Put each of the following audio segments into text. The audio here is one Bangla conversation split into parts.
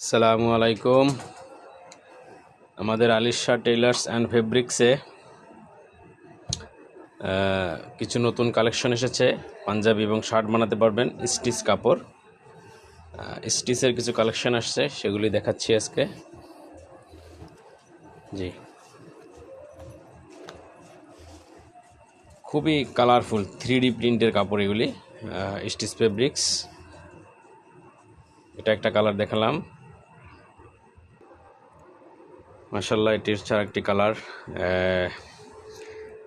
আসসালামু আলাইকুম। আমাদের আলিশা টেইলার্স অ্যান্ড ফেব্রিক্সে কিছু নতুন কালেকশন এসেছে। পাঞ্জাবি এবং শার্ট বানাতে পারবেন, স্টিচ কাপড়। স্টিচের কিছু কালেকশন আসছে, সেগুলি দেখাচ্ছি আজকে। জি। খুবই কালারফুল থ্রি ডি প্রিন্টের কাপড় এগুলি স্টিচ ফেব্রিক্স। এটা একটা কালার দেখালাম। মাসাল্লাহ এটি হচ্ছে একটি কালার।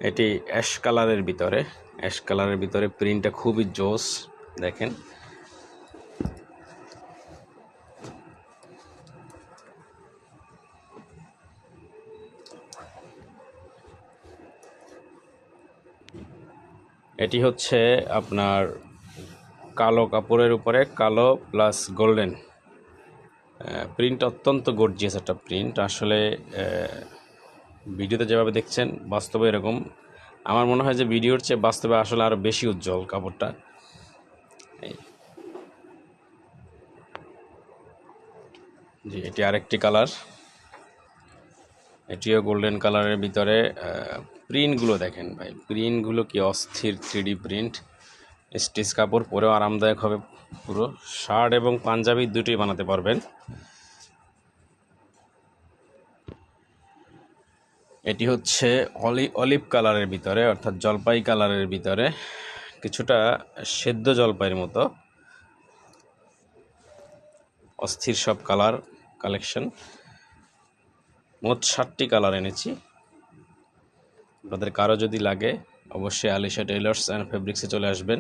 এটি অ্যাশ কালারের ভিতরে। অ্যাশ কালারের ভিতরে প্রিন্টটা খুবই জোস, দেখেন। এটি হচ্ছে আপনার কালো কাপড়ের উপরে, কালো প্লাস গোল্ডেন। প্রিন্ট অত্যন্ত গর্জিয়াস একটা প্রিন্ট আসলে ভিডিওতে যেভাবে দেখছেন, বাস্তবে এরকম। আমার মনে হয় যে ভিডিওর চেয়ে বাস্তবে আসলে আরও বেশি উজ্জ্বল কাপড়টা। জি এটি আরেকটি কালার এটিও গোল্ডেন কালারের ভিতরে। প্রিন্টগুলো দেখেন ভাই। প্রিন্টগুলো কি অস্থির থ্রি প্রিন্ট স্টিচ কাপড় পরেও আরামদায়ক হবে। পুরো শার্ট এবং পাঞ্জাবি দুটোই বানাতে পারবেন। এটি হচ্ছে অলি, অলিভ কালারের ভিতরে, অর্থাৎ জলপাই কালারের ভিতরে, কিছুটা সেদ্ধ জলপাইয়ের মতো। অস্থির সব কালার কালেকশন। মোট ষাটটি কালার এনেছি। আপনাদের কারও যদি লাগে, অবশ্যই আলিশা টেইলার্স অ্যান্ড ফেব্রিক্সে চলে আসবেন।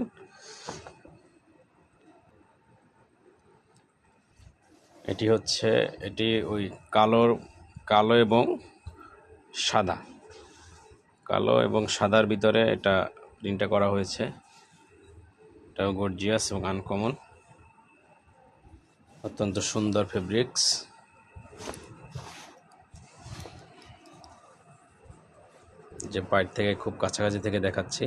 এটি হচ্ছে, এটি ওই কালোর, কালো এবং সাদা। কালো এবং সাদার ভিতরে এটা প্রিন্টটা করা হয়েছে। এটাও গর্জিয়াস এবং আনকমন অত্যন্ত সুন্দর ফেব্রিক্স যে বাইর থেকে খুব কাছাকাছি থেকে দেখাচ্ছি।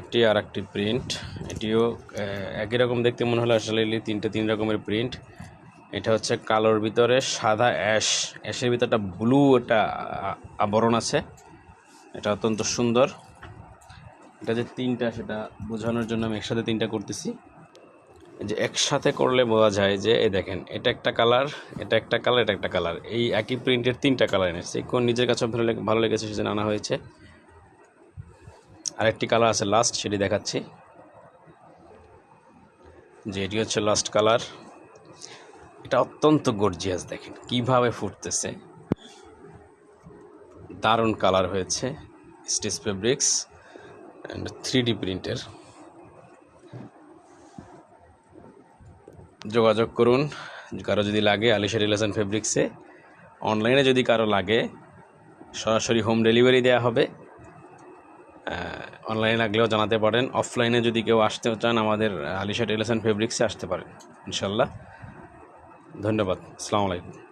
একটি আর একটি প্রিন্ট এটিও একই রকম দেখতে মনে হলো আসলে তিনটে তিন রকমের প্রিন্ট এটা হচ্ছে কালোর ভিতরে সাদা অ্যাশ অ্যাশের ভিতরে একটা ব্লু একটা আবরণ আছে। এটা অত্যন্ত সুন্দর। এটা যে তিনটা, সেটা বোঝানোর জন্য আমি একসাথে তিনটা করতেছি। যে একসাথে করলে বোঝা যায় যে, এই দেখেন, এটা একটা কালার এটা একটা কালার এটা একটা কালার এই একই প্রিন্টের তিনটা কালার এনেছে। কোন নিজের কাছে ভালো লেগে, ভালো লেগেছে সেজন্য আনা হয়েছে। আরেকটি কালার আছে লাস্ট, সেটি দেখাচ্ছি। যে এটি হচ্ছে লাস্ট কালার। এটা অত্যন্ত গর্জিয়াস, দেখেন কীভাবে ফুটতেছে। দারুণ কালার হয়েছে stitch fabrics and three D প্রিন্টের। যোগাযোগ করুন, কারও যদি লাগে আলিশা রিলেশন ফেব্রিক্সে। অনলাইনে যদি কারও লাগে, সরাসরি হোম ডেলিভারি দেওয়া হবে। অনলাইনে লাগলেও জানাতে পারেন অফলাইনে যদি কেউ আসতে চান, আমাদের আলিশা রিলেশন ফেব্রিক্সে আসতে পারেন, ইনশাল্লাহ। ধন্যবাদ, আসসালামু আলাইকুম।